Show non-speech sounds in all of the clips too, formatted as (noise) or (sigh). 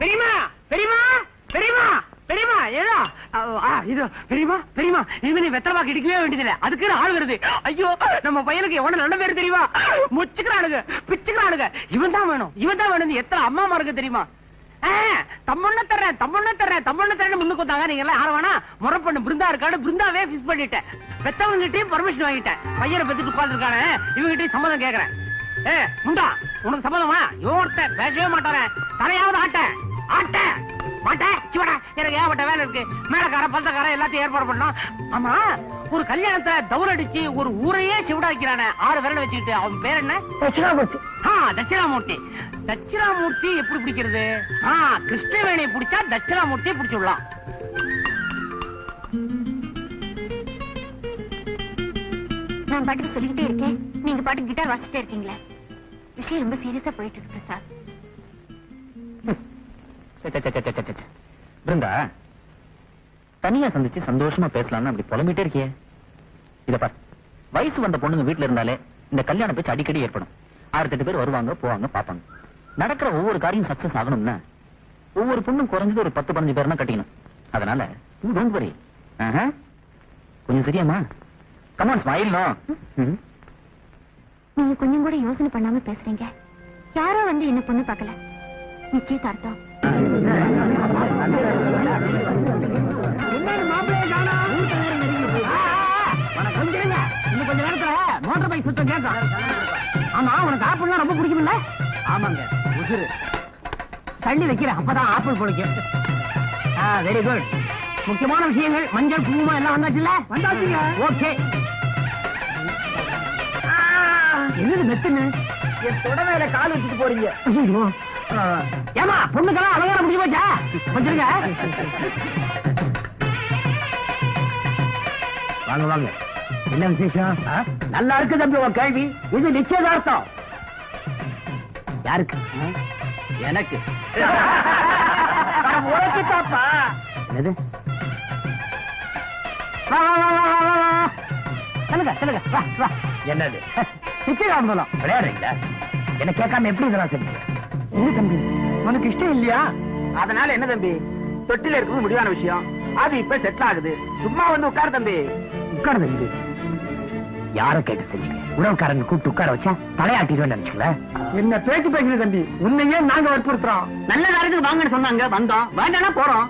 பெரியமா பெரியமா பெரியமா பெரியமா ஏதோ ஆ, இது பெரியமா பெரியமா இனிமே நீ வெத்தலை பாக்கு இடிக்கவே வேண்டியதில்லை. அதுக்கு ஆள் வருது. ஐயோ நம்ம பையனுக்கு எவன நல்ல பேர் தெரியுமா? முச்சுக்கிறானுங்க பிச்சுக்கிறானுங்க இவன் தான் வேணும் இவன் தான் வேணும் எத்தனை அம்மா இருக்கு தெரியுமா? தம்பொண்ண தர்றேன் தம்பொண்ண தர்றேன் தம்பொண்ண தர்றேன் முன்னுக்கு வந்தாங்க. நீங்க எல்லாம் யார வேணா முறை பண்ணு பிருந்தா இருக்காடு பிருந்தாவே பிக்ஸ் பண்ணிட்டேன். பெத்தவங்கிட்டையும் பர்மிஷன் வாங்கிட்டேன். பையனை பத்திட்டு உட்கார்ந்துருக்கானே இவங்கிட்டையும் சம்மதம் கேக்குறேன். ஏ முண்டா உனக்கு சம்மதமா? இவன் பேசவே மாட்டானே. தலையாவது ஆட்டேன் ஆட்ட. மாட்டேன் சிவடா எனக்கு ஏகப்பட்ட வேலை இருக்கு. மேலக்கார பந்தக்கார எல்லாத்தையும் ஏற்பாடு பண்ணோம் ஆமா ஒரு கல்யாணத்தை தவுர் அடிச்சு ஒரு ஊரையே சிவடா வைக்கிறானே. ஆறு விரல் வச்சுக்கிட்டு அவன் பேர் என்ன? தட்சிணாமூர்த்தி. ஆ தட்சிணாமூர்த்தி. தட்சிணாமூர்த்தி எப்படி பிடிக்கிறது? ஆ கிருஷ்ணவேணியை பிடிச்சா தட்சிணாமூர்த்தியை பிடிச்சுடலாம் நான் பாட்டுக்கு சொல்லிக்கிட்டே இருக்கேன். நீங்க பாட்டுக்கு கிட்டார் வாசிட்டே இருக்கீங்களே. விஷயம் ரொம்ப சீரியஸா போயிட்டு இருக்கு பிரசாத். பிருந்தா தனியா சந்திச்சு சந்தோஷமா பேசலாம்னு அப்படி புலம்பிட்டே இருக்கியே. இத பார். வயசு வந்த பொண்ணுங்க வீட்டுல இருந்தாலே இந்த கல்யாண பேச்சு அடிக்கடி ஏற்படும். ஆயிரத்தி எட்டு பேர் வருவாங்க போவாங்க பாப்பாங்க நடக்கிற ஒவ்வொரு காரியம் சக்சஸ் ஆகணும்னா ஒவ்வொரு பொண்ணும் குறைஞ்சது ஒரு பத்து பதினஞ்சு பேர்னா கட்டிக்கணும். அதனால you don't worry. கொஞ்சம் சரியாமா கமான் ஸ்மைல் நோ நீங்க கொஞ்சம் கூட யோசனை பண்ணாம பேசுறீங்க. யாரோ வந்து என்ன பொண்ணு பார்க்கல. நிச்சயதார்த்தம். கொஞ்ச நேரத்துல மோட்டார் பைக் சுத்தம் கேட்கும். ஆமா உனக்கு ஆப்பிள்லாம் ரொம்ப பிடிக்கும்ல? ஆமாங்க உசுரு தள்ளி வைக்கிறேன் அப்பதான் ஆப்பிள் பிடிக்கும் வெரி குட் முக்கியமான விஷயங்கள் மஞ்சள் குங்குமம் எல்லாம் வந்தாச்சுல்ல? வந்தாச்சுங்க. ஓகே என்னது மெத்துன்னு? என் தொடமையில கால் வச்சுட்டு போறீங்க. ஏமா பொண்ணுக்கெல்லாம் அலங்காரம் முடிஞ்சு போச்சா? கொஞ்சம் வாங்க வாங்க. என்ன விசேஷம்? நல்லா இருக்கு தம்பி உன் கேள்வி. இது நிச்சயதார்த்தம். யாருக்கு? எனக்கு. உனக்கு தாப்பா. என்னது? சொல்லுங்க சொல்லுங்க. நிச்சயதார்த்தம் விளையாடுறீங்களா? என்ன கேட்காம எப்படி இதெல்லாம் செஞ்சீங்க? என்ன தம்பி? உனக்கு இஷ்டம் இல்லையா? அதனால என்ன தம்பி? தொட்டில இருக்கிறது முடிவான விஷயம். அது இப்ப செட்டில் ஆகுது. சும்மா வந்து உட்காரு தம்பி. உட்காரு தம்பி. யார கேட்டு செஞ்சீங்க உறவுக்காரங்க கூப்பிட்டு உட்கார வச்சா தலையாட்டிடுவேன் நினைச்சுங்களா. என்ன பேச்சு பேசுறது தம்பி? உன்னையே நாங்க வற்புறுத்துறோம். நல்ல காரியத்துக்கு வாங்கன்னு சொன்னாங்க வந்தோம். வேண்டாம்னா போறோம்.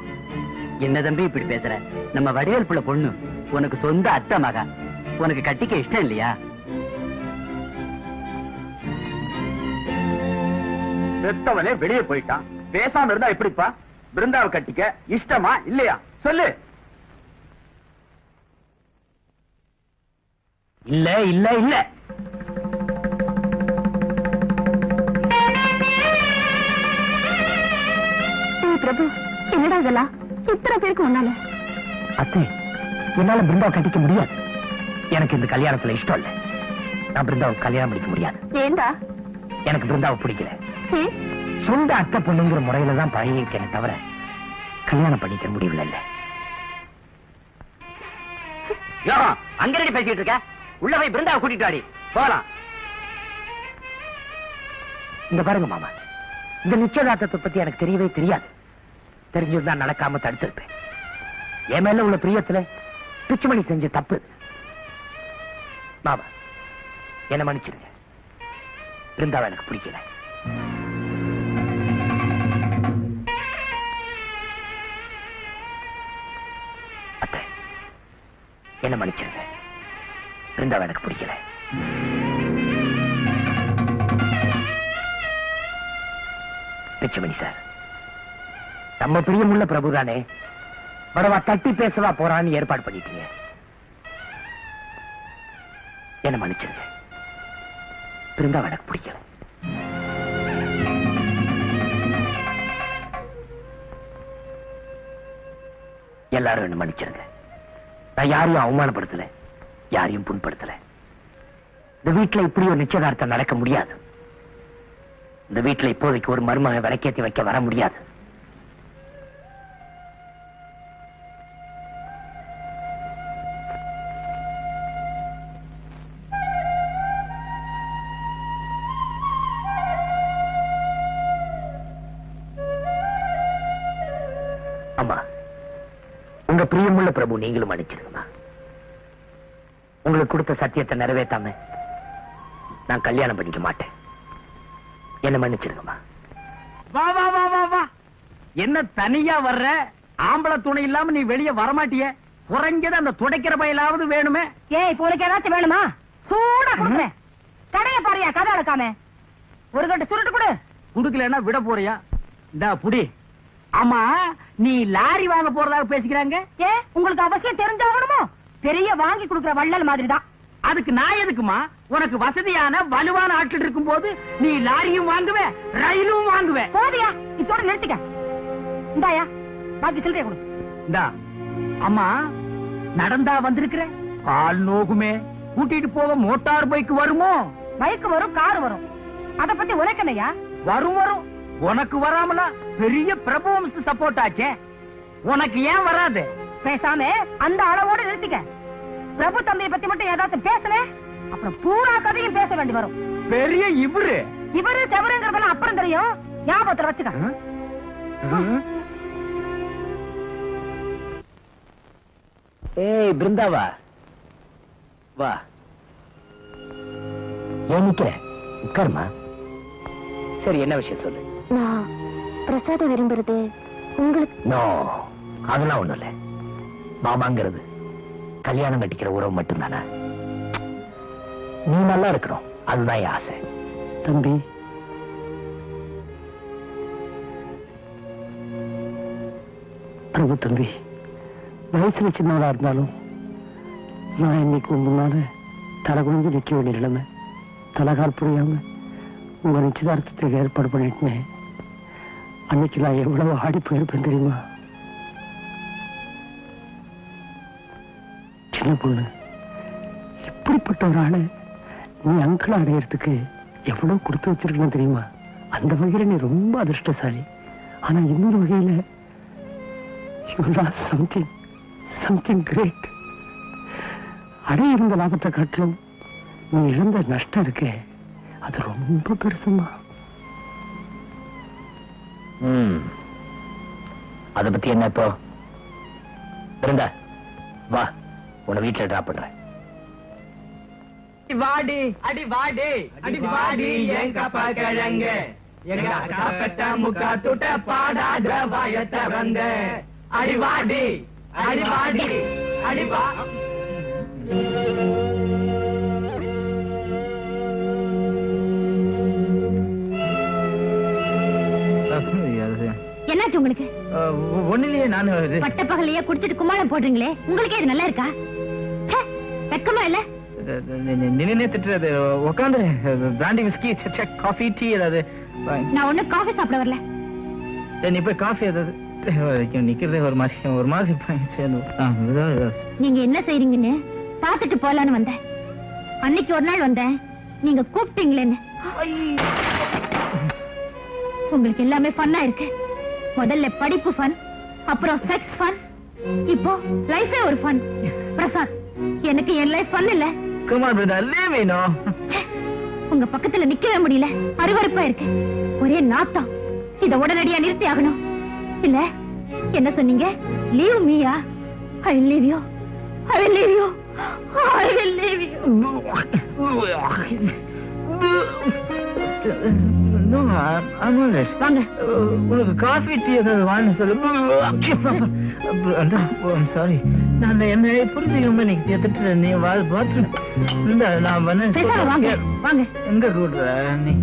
என்ன தம்பி இப்படி பேசுற? நம்ம வடிவேல் புள்ள பொண்ணு உனக்கு சொந்த அத்தை மகா. உனக்கு கட்டிக்க இஷ்டம் இல்லையா? பெத்தவனே வெளியே போயிட்டான். பேசாம இருந்தா எப்படிப்பா? பிருந்தாவை கட்டிக்க இஷ்டமா இல்லையா? சொல்லு. இல்ல இல்ல இல்ல. பிரபு என்னடா இதெல்லாம்? இத்தனை பேருக்கு முன்னால. அத்தை என்னால பிருந்தாவை கட்டிக்க முடியாது. எனக்கு இந்த கல்யாணத்துல இஷ்டம் இல்ல. நான் பிருந்தாவை கல்யாணம் பண்ணிக்க முடியாது. ஏண்டா? எனக்கு பிருந்தாவை பிடிக்கல. சொந்த அத்தை பொண்ணுங்கிற முறையில தான் பழகிருக்கேனே தவிர கல்யாணம் பண்ணிக்க முடியல இல்ல. அங்க ரெடி பேசிட்டு இருக்க? உள்ள போய் பிருந்தாவை கூட்டிட்டு வாடி. போலாம். இங்க பாருங்க மாமா. இந்த நிச்சயதார்த்தத்தை பத்தி எனக்கு தெரியவே தெரியாது. தெரிஞ்சிருந்தா நடக்காம தடுத்திருப்பேன். என் மேல உள்ள பிரியத்துல பிச்சுமணி செஞ்ச தப்பு. மாமா என்ன மன்னிச்சிருங்க இருந்தா எனக்கு பிடிக்கல. என்ன மன்னிச்சிருங்க. பிருந்தாவை எனக்கு பிடிக்கல. பிச்சமணி சார் நம்ம பிரியமுள்ள பிரபுதானே படவா தட்டி பேசவா போறான்னு ஏற்பாடு பண்ணிட்டீங்க. என்ன மன்னிச்சிருங்க. பிருந்தா எனக்கு பிடிக்கல. எல்லாரும் என்ன மன்னிச்சிருங்க. நான் யாரையும் அவமானப்படுத்தல யாரையும் புண்படுத்தல. இந்த வீட்டுல இப்படி ஒரு நிச்சயதார்த்தம் நடக்க முடியாது. இந்த வீட்டுல இப்போதைக்கு ஒரு மருமகன் விளக்கேத்தி வைக்க வர முடியாது. அம்மா உங்க பிரியமுள்ள பிரபு நீங்களும் அனுப்பிச்சிருங்க கொடுத்த சத்தியத்தை நிறைவேத்தாம நான் கல்யாணம் பண்ணிக்க மாட்டேன். என்ன மன்னிச்சிருங்கம்மா. வா வா வா வா வா. என்ன தனியா வர்ற? ஆம்பளை துணை இல்லாம நீ வெளிய வரமாட்டிய? குறைஞ்சது அந்த துடைக்கிற பயிலாவது வேணுமே? ஏய் உனக்கு ஏதாச்சும் வேணுமா? சூடா கொடுக்குறேன். கடைய பாரியா கதை அளக்காம ஒரு கட்டு சுருட்டு கொடு. குடுக்கலன்னா விட போறியா? இந்தா புடி. ஆமா நீ லாரி வாங்க போறதாக பேசிக்கிறாங்க? ஏ உங்களுக்கு அவசியம் தெரிஞ்சாகணுமோ பெரிய வாங்கி கொடுக்குற வள்ளல் மாதிரி தான் அதுக்கு நான் எதுக்குமா? உனக்கு வசதியான வலுவான ஆட்கள் இருக்கும் போது நீ லாரியும் வாங்குவ ரயிலும் வாங்குவ. போதியா? இதோட நிறுத்திக்க. இந்தாயா பாக்கி சொல்றேன் கொடு. இந்தா. அம்மா நடந்தா வந்திருக்கிற? கால் நோகுமே. கூட்டிட்டு போக மோட்டார் பைக் வருமோ? பைக் வரும் கார் வரும். அத பத்தி உனக்கண்ணையா வரும் வரும். உனக்கு வராமலா பெரிய பிரபுவம்ஸ் சப்போர்ட் ஆச்சே. உனக்கு ஏன் வராது? பேசாம அந்த அளவோட நிறுத்திக்க. பிரபு தம்பியை பத்தி மட்டும் ஏதாச்சும் பேசுனேன் அப்புறம் பூரா கதையும் பேச வேண்டி வரும். பெரிய இவரு. இவரு செவருங்கிறதெல்லாம் அப்புறம் தெரியும். ஞாபகத்துல வச்சுக்க. ஏய் பிருந்தாவா. வா. ஏன் நிக்கிற? உட்காருமா. சரி என்ன விஷயம் சொல்லு. நான் பிரசாதம் விரும்புறது உங்களுக்கு. நோ அதெல்லாம் ஒண்ணும் இல்ல. மாமாங்கிறது. கல்யாணம் கட்டிக்கிற உறவு மட்டும்தானே? நீ நல்லா இருக்கணும். அதுதான் என் ஆசை. தம்பி. பிரபு தம்பி வயசுல சின்னவரா இருந்தாலும் நான் இன்னைக்கு முன்னால தலை குனிஞ்சு நிக்க வேண்டிய நிலைமை? தலைகால் புரியாம உங்க நிச்சயதார்த்தத்துக்கு ஏற்பாடு பண்ணிட்டேன். அன்னைக்கு நான் எவ்வளவு ஆடி போயிருப்பேன் தெரியுமா? சின்ன பொண்ணு? இப்படிப்பட்ட ஒரு ஆளு? நீ அங்கிள் அடையறதுக்கு எவ்வளவு கொடுத்து வச்சிருக்கணும் தெரியுமா? அந்த வகையில நீ ரொம்ப அதிர்ஷ்டசாலி. ஆனா இன்னொரு வகையில சம்திங் சம்திங் கிரேட் அடைய இருந்த லாபத்தை காட்டிலும் நீ இழந்த நஷ்டம் இருக்கே. அது ரொம்ப பெருசுமா? அதை பத்தி என்ன இப்போ? இருந்தா வா. உன்னை வீட்டுல டிராப் பண்றேன். வாடி அடி வாடி அடி வாடி எங்க பகழங்க எங்க அக்கா பெட்ட முக்கா துட்ட பாடாத வாய திறந்த அடி வாடி அடி வாடி அடி வா. என்னாச்சு உங்களுக்கு? ஒண்ணுலயே நான் பட்ட பகலையே குடிச்சிட்டு கும்மாளம் போடுறீங்களே உங்களுக்கே இது நல்லா இருக்கா? வெக்கமா இல்ல? நினைனே திட்டுறது. உட்காந்து பிராண்டி விஸ்கி காஃபி டீ ஏதாவது. நான் ஒண்ணு காஃபி சாப்பிட வரல. நீ போய் காஃபி ஏதாவது. நிக்கிறதே ஒரு மாதிரி. ஒரு மாதிரி நீங்க என்ன செய்றீங்கன்னு பாத்துட்டு போலான்னு வந்தேன். அன்னைக்கு ஒரு நாள் வந்தேன். நீங்க கூப்பிட்டீங்களேன்னு. உங்களுக்கு எல்லாமே ஃபன்னா இருக்கு. முதல்ல படிப்பு ஃபன் அப்புறம் செக்ஸ் ஃபன் இப்போ லைஃபே ஒரு ஃபன் பிரசாத் எனக்கு என் லைஃப் ஃபன் இல்ல. குமார் பிரதர் ச்சே, உங்க பக்கத்துல நிக்கவே முடியல. அருவருப்பா இருக்கு. ஒரே நாத்தம். இத உடனடியா நிறுத்தி ஆகணும். இல்ல என்ன சொன்னீங்க? Leave மீயா I leave you I leave you I will leave you All right. வாங்க. உனக்கு காஃபி டீ ஏதாவது வாங்க சொல்லு. சாரி நான் என்ன புரிஞ்சுக்காம நீ திட்டுற நீ பாத்ரூம். இந்த நான் வந்து வாங்க வாங்க. எங்க கூடுற நீ?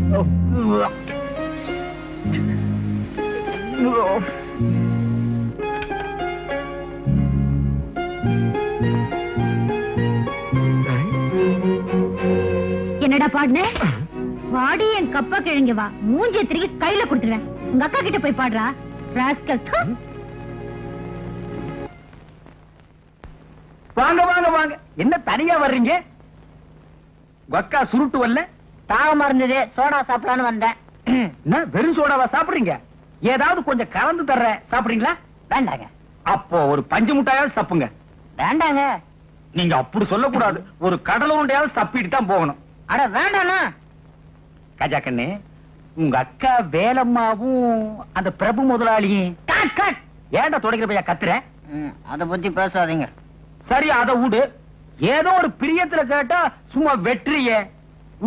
என்னடா பாடுன? பாடி என் கப்பா கிழங்க வா. மூஞ்சிய திருக்கி கையில கொடுத்துருவேன். உங்க அக்கா கிட்ட போய் பாடுறா. ராஸ்கல். வாங்க வாங்க வாங்க. என்ன தனியா வர்றீங்க? அக்கா சுருட்டு வரல? தாகமா இருந்தது சோடா சாப்பிடலான்னு வந்தேன். (clears throat) என்ன வெறும் சோடாவா சாப்பிடுறீங்க? ஏதாவது கொஞ்சம் கலந்து தர்ற சாப்பிடுறீங்களா? வேண்டாங்க. அப்போ ஒரு பஞ்சு முட்டாயாவது சப்புங்க வேண்டாங்க. நீங்க அப்படி சொல்லக்கூடாது. ஒரு கடல் உருண்டையாவது சப்பிட்டு தான் போகணும். அட வேண்டாண்ணா. கஜா கண்ணு உங்க அக்கா வேலம்மாவும் அந்த பிரபு முதலாளியும் ஏன்டா துடைக்கிற பையா கத்துற? அத பத்தி பேசாதீங்க. சரி அத விடு. ஏதோ ஒரு பிரியத்துல கேட்டா சும்மா வெற்றியே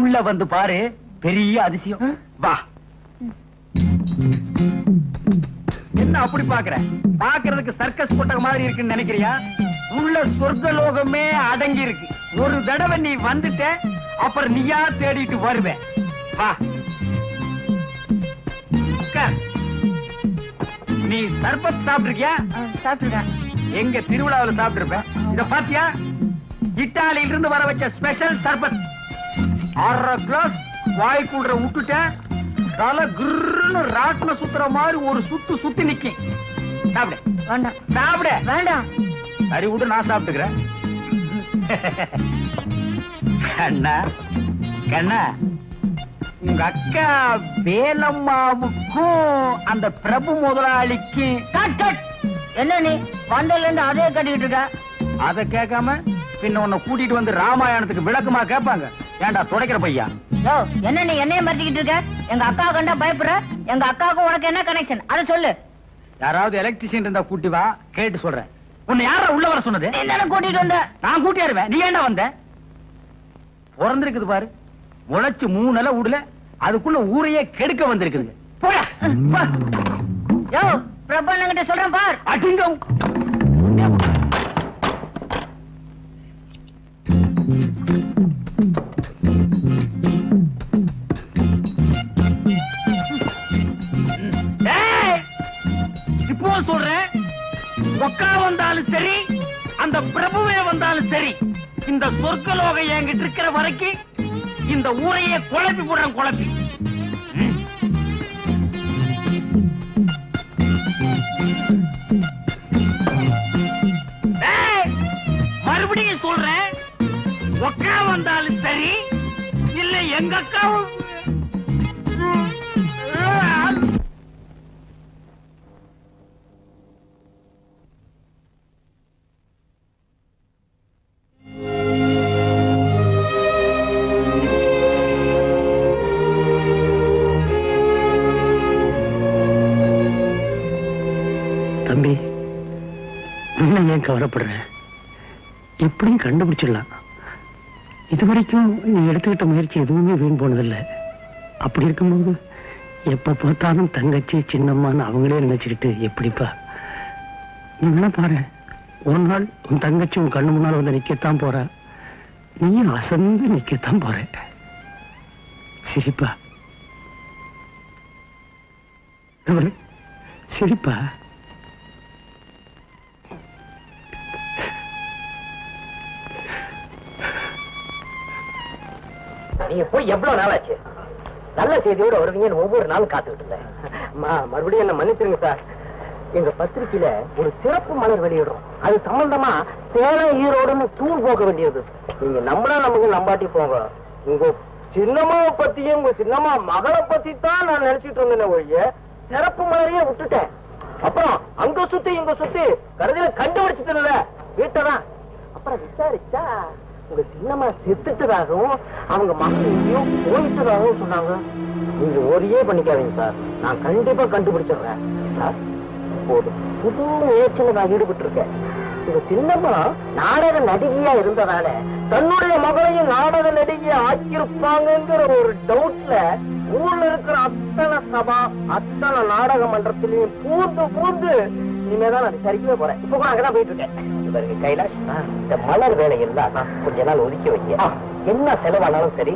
உள்ள வந்து பாரு. பெரிய அதிசயம். வா. என்ன அப்படி பாக்குற? பாக்குறதுக்கு சர்க்கஸ் கொட்டக மாதிரி இருக்குன்னு நினைக்கிறியா? உள்ள சொர்க்க லோகமே அடங்கி இருக்கு. ஒரு தடவை நீ வந்துட்ட அப்புறம் நீயா தேடிட்டு வருவ. வா. நீ சர்பத் சாப்பிட்டிருக்கியா? சாப்பிட்டுருக்கேன். எங்க திருவிழாவுல சாப்பிட்டு இருப்பேன் இத பாத்தியா? இத்தாலியில இருந்து வர வச்ச ஸ்பெஷல் சர்பத். அரை கிளாஸ் வாய்க்குள்ள விட்டுட்டேன் தலை கிருன்னு ராட்டின சுத்துற மாதிரி ஒரு சுத்து சுத்தி நிக்கும் சாப்பிடு. வேண்டாம். சாப்பிடு. வேண்டாம். சரி விட்டு நான் சாப்பிட்டுக்கிறேன். (laughs) கண்ணா. கண்ணா. உங்க அக்கா வேலம்மாவுக்கும் அந்த பிரபு முதலாளிக்கு என்ன நீ வந்ததுல இருந்து அதே கட்டிக்கிட்டு இருக்க? அத கேட்காம பின்ன உன்னை கூட்டிட்டு வந்து ராமாயணத்துக்கு விளக்கமா கேட்பாங்க. ஏன்டா துடைக்கிற பையா? யோ என்ன நீ என்னைய மறைச்சிக்கிட்டு இருக்க? எங்க அக்கா கண்டா பயப்படுற? எங்க அக்காவுக்கும் உனக்கு என்ன கனெக்ஷன் அத சொல்லு. யாராவது எலக்ட்ரிஷியன் இருந்தா கூட்டி வா கேட்டு சொல்றேன். உன்னை யாரா உள்ள வர சொன்னது? நீ தானே கூட்டிட்டு வந்த? நான் கூட்டியாருவேன். நீ ஏன்டா வந்த? பிறந்திருக்குது பாரு. முளைச்சு மூணு நிலை விடல அதுக்குள்ள ஊரையே கெடுக்க வந்திருக்குது போடா போ. யோ பிரபு கிட்ட சொல்றேன் பார். அடிங்க ஏய், இப்போ சொல்றேன் ஒக்கா வந்தாலும் சரி அந்த பிரபுவே வந்தாலும் சரி இந்த சொர்க்கலோகம் என்கிட்ட இருக்கிற வரைக்கும் இந்த ஊரையே குழப்பி போடுறேன் குழப்பி. மறுபடியும் சொல்றேன் ஒக்கா வந்தாலும் சரி இல்ல எங்க அக்காவும் தம்பி நான் ஏன் கவலைப்படுறேன்? எப்படியும் கண்டுபிடிச்சிடலாம். இது வரைக்கும் நீ எடுத்துக்கிட்ட முயற்சி எதுவுமே வீண் போனதில்லை. அப்படி இருக்கும்போது எப்போ பார்த்தாலும் தங்கச்சி சின்னம்மான்னு அவங்களே நினைச்சுக்கிட்டு எப்படிப்பா? நீ வேணா பாரு ஒரு நாள் உன் தங்கச்சி உன் கண்ணு முன்னால் வந்து நிற்கத்தான் போற. நீயும் அசந்து நிற்கத்தான் போற. சிரிப்பா. சிரிப்பா? நீங்க போய் எவ்வளவு நாள் ஆச்சு நல்ல செய்தியோட வருவீங்கன்னு ஒவ்வொரு நாளும் காத்துக்கிட்டு இருந்தேன். மறுபடியும் என்ன மன்னிச்சிருங்க சார். எங்க பத்திரிக்கையில ஒரு சிறப்பு மலர் வெளியிடுறோம். அது சம்பந்தமா சேலம் ஈரோடுன்னு டூர் போக வேண்டியது. நீங்க நம்மளா நமக்கு நம்பாட்டி போங்க. உங்க சின்னம்மாவை பத்தியும் உங்க சின்னம்மா மகளை பத்தி தான் நான் நினைச்சிட்டு இருந்தேன் ஒழிய சிறப்பு மலரையே விட்டுட்டேன். அப்புறம் அங்க சுத்தி இங்க சுத்தி கருதில கண்டுபிடிச்சிட்டு வீட்டதான் அப்புறம் விசாரிச்சா உங்க சின்னம்மா செத்துட்டதாகவும் அவங்க மகன் போயிட்டதாகவும் சொன்னாங்க. நீங்க ஒரே பண்ணிக்காதீங்க சார். நான் கண்டிப்பா கண்டுபிடிச்சிடுறேன். சார் ஒரு புது முயற்சியில நான் ஈடுபட்டு இருக்கேன் உங்க சின்னம்மா நாடக நடிகையா இருந்ததால தன்னுடைய மகளையும் நாடக நடிகையா ஆக்கியிருப்பாங்கிற ஒரு டவுட்ல ஊர்ல இருக்கிற அத்தனை சபா அத்தனை நாடக மன்றத்திலையும் பூந்து பூந்து இனிமேதான் நான் சரிக்கவே போறேன். இப்போ கூட அங்கதான் போயிட்டு இருக்கேன். பாருங்க, கைலாஷ். இந்த மலர் வேலையெல்லாம் கொஞ்ச நாள் ஒதுக்கி வைக்க என்ன செலவானாலும் சரி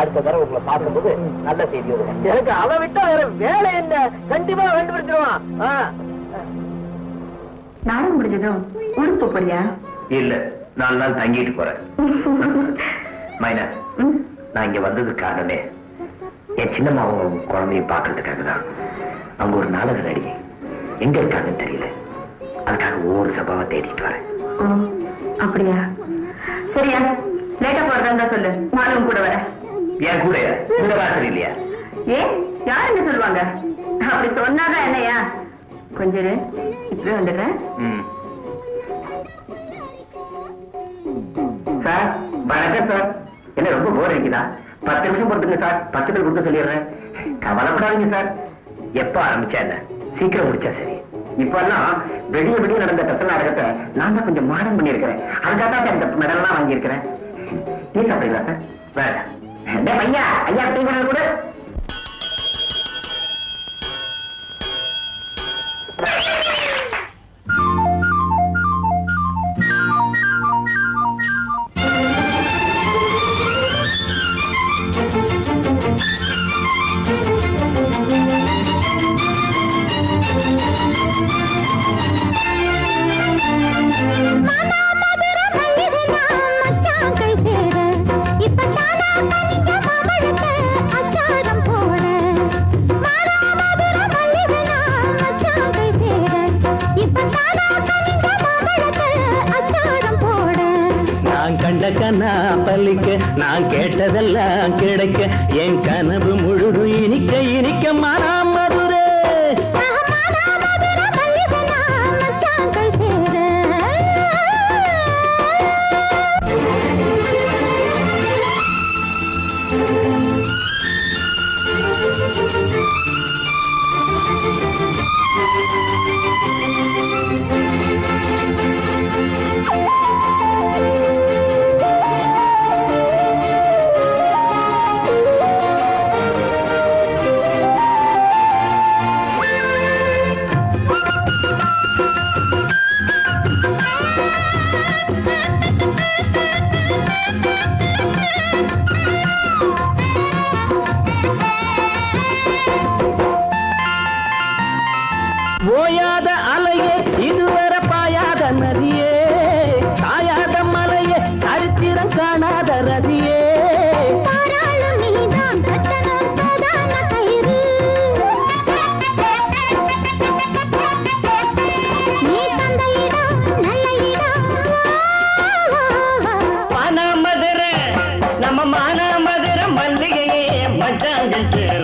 அடுத்த தடவை உங்களை பார்க்கும்போது நல்ல செய்தி வருங்க எனக்கு அதை விட்டா வேற வேலை என்ன? கண்டிப்பா கண்டுபிடிச்சிருவான். நானும் முடிஞ்சதும் ஊருக்கு போறியா? இல்ல நாலு நாள் தங்கிட்டு போறேன். (laughs) மைனா நான் இங்க வந்ததுக்கு காரணமே என் சின்னம்மாவும் குழந்தையும் பாக்குறதுக்காக தான். அவங்க ஒரு நாடக நடிகை. எங்க இருக்காங்கன்னு தெரியல. அதுக்காக ஒவ்வொரு சபாவா தேடிட்டு வரேன். அப்படியா? சரியா. லேட்டா போறதா சொல்லு. நானும் கூட வரேன் என் கூட இந்த வாசல் இல்லையா? ஏன் யார் என்ன சொல்லுவாங்க? அப்படி சொன்னாதான் என்னையா? கொஞ்சம். இப்பவே வந்துடுறேன். சார் வணக்கம் சார். என்ன ரொம்ப போர் அடிக்குதா? பத்து நிமிஷம் பொறுத்துங்க சார். பத்து பேர் கொடுத்து சொல்லிடுறேன். கவலைப்படாதீங்க சார். எப்ப ஆரம்பிச்சா என்ன? சீக்கிரம் முடிச்சா சரி. இப்ப எல்லாம் வெடிய வெடிய நடந்த பெசல் நாடகத்தை நான் தான் கொஞ்சம் மாடர்ன் பண்ணியிருக்கிறேன். அதுக்காக தான் இந்த மெடல்லாம் வாங்கியிருக்கிறேன். நீ சாப்பிடுங்களா சார் வேற. ஐயா ஐயா டீ கூட. நான் de alguém.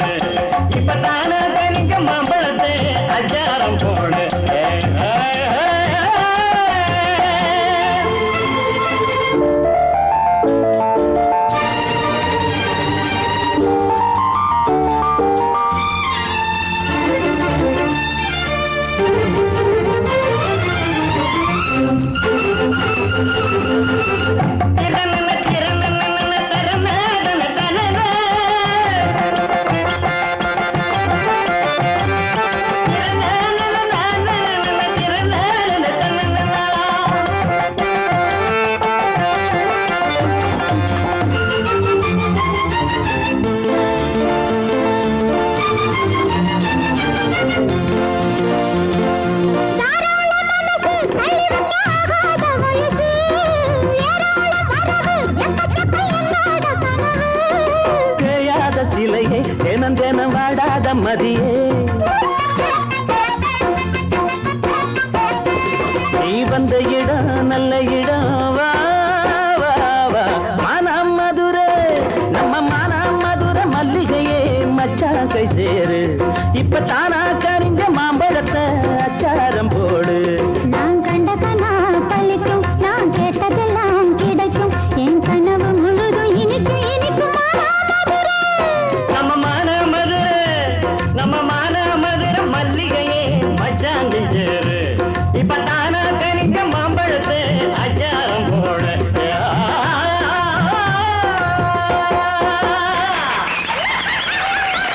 மதியே. நீ வந்த இடம் நல்ல இடம். வா வா மனம் மதுரை நம்ம மனம் மதுரை மல்லிகையே மச்சான் கை சேரு. இப்ப தானா